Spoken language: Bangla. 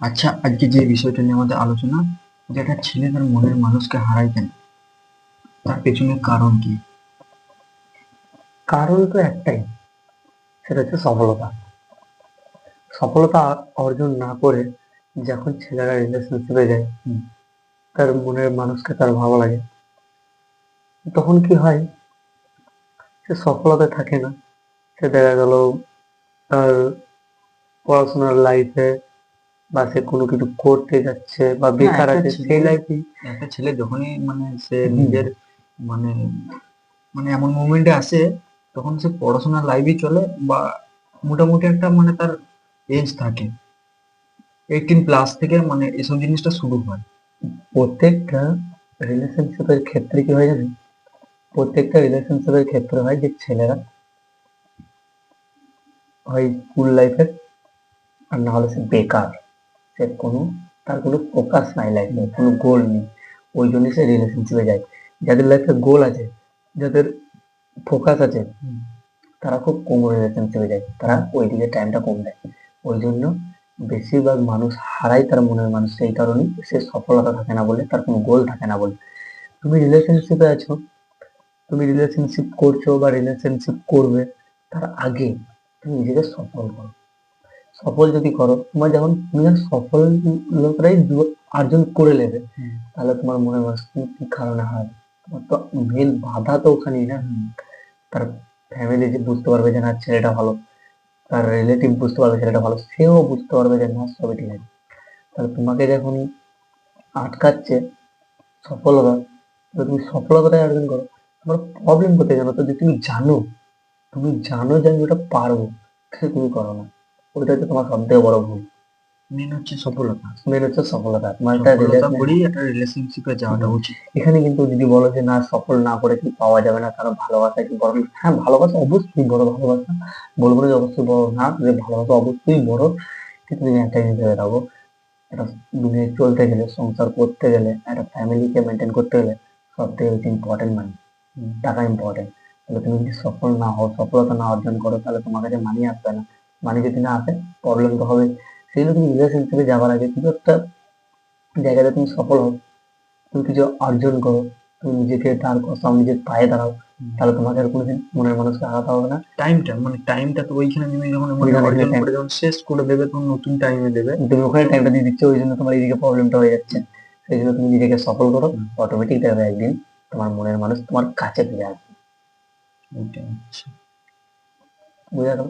আচ্ছা আজকে যে বিষয়টা নিয়ে আমাদের আলোচনা যে একটা ছেলে তার মনের মানুষকে হারায় কেন তার পেছনে কারণ কি? কারণ তো একটাই সেটা হচ্ছে সফলতা। সফলতা অর্জন না করে যখন ছেলেরা রিলেশনশিপে যায় তার মনের মানুষকে তার ভালো লাগে। তখন কি হয় সে সফলতা থাকে না। সে দেখা গেল তার পড়াশোনার লাইফে বা সে কোনো কিছু করতে যাচ্ছে বা বেকার আছে সেই লাইফে একটা ছেলে যখনই মানে সে নিজের মানে মানে এমন মোমেন্টে আসে তখন সে পড়াশোনার লাইফে চলে বা মোটামুটি একটা মানে তার এজ থাকে। এইটিন প্লাস থেকে মানে এসব জিনিসটা শুরু হয়। প্রত্যেকটা রিলেশনশিপের ক্ষেত্রে কি হয় জানেন? প্রত্যেকটা রিলেশনশিপের ক্ষেত্রে হয় যে ছেলেরা হয় স্কুল লাইফে আর না হলে সে বেকার। সে কোনো, তার কোনো ফোকাস নাই লাইফ নেই কোনো গোল নেই। ওই জন্য সে রিলেশনশিপে যায়। যাদের লাইফে গোল আছে, যাদের ফোকাস আছে, তারা খুব কম রিলেশনশিপে যায়। তারা ওই দিকে টাইমটা কম দেয়। ওই জন্য বেশিরভাগ মানুষ হারায় তার মনের মানুষ সেই কারণেই সে সফলতা থাকে না বলে, তার কোনো গোল থাকে না বলে। তুমি রিলেশনশিপে আছো, তুমি রিলেশনশিপ করছ বা রিলেশনশিপ করবে, তার আগে তুমি নিজেকে সফল করো। সফল যদি করো তোমার যখন তুমি যখন সফলতাই দু- অর্জন করে নেবে তাহলে তোমার মনে তুমি কি কারণে হয় তোমার তো মেন বাধা তো ওখানেই না। তার ফ্যামিলি যে বুঝতে পারবে যে না ছেলেটা ভালো তার রিলেটিভ বুঝতে পারবে ছেলেটা ভালো সেও বুঝতে পারবে যে না সবই ঠিক আছে। তাহলে তোমাকে যখন আটকাচ্ছে সফলতা তো তুমি সফলতাটাই অর্জন করো। তোমার প্রবলেম কোথায় জানো তো? যে তুমি জানো তুমি জানো যে আমি ওটা পারব কিন্তু তুমি করো না। ওইটা হচ্ছে তোমার সব থেকে বড় ভুল। মেন হচ্ছে সফলতা। মেন হচ্ছে সফলতা। তোমার একটা সফলতা একটা রিলেশনশিপে যাওয়াটা উচিত। এখানে কিন্তু যদি বলো যে না সফল না করে কি পাওয়া যাবে না? কারণ ভালোবাসা কি বড় হ্যাঁ ভালোবাসা অবশ্যই বড় ভালোবাসা। বলব না যে অবশ্যই বড় না যে ভালোবাসা অবশ্যই বড়। কিন্তু তুমি একটা জিনিস ভেবে রাখো একটা দুনিয়ায় চলতে গেলে সংসার করতে গেলে একটা ফ্যামিলিকে মেনটেন করতে গেলে সব থেকে বেশি ইম্পর্টেন্ট মানি টাকা ইম্পর্টেন্ট তাহলে তুমি যদি সফল না হও সফলতা না অর্জন করো তাহলে তোমার কাছে মানি আসবে না। মানি যদি না আসে প্রবলেম তো হবে। সেই জন্য তুমি রিলেশনশিপে যাবার আগে কিছু একটা জায়গাতে তুমি সফল হও তুমি কিছু অর্জন করো তুমি নিজেকে দাঁড় করাও নিজের পায়ে দাঁড়াও তাহলে তোমাকে আর কোনোদিন মনের মানুষকে হারাতে হবে না। টাইমটা মানে টাইমটা তো ওইখানে তুমি যখন অর্জন করে যখন শেষ করে দেবে তখন নতুন টাইমে দেবে। তুমি ওখানে টাইমটা দিয়ে দিচ্ছ ওই জন্য তোমার এইদিকে প্রবলেমটা হয়ে যাচ্ছে। সেই জন্য তুমি নিজেকে সফল করো অটোমেটিক দেখবে একদিন তোমার মনের মানুষ তোমার কাছে ফিরে আসবে। বুঝা গেল?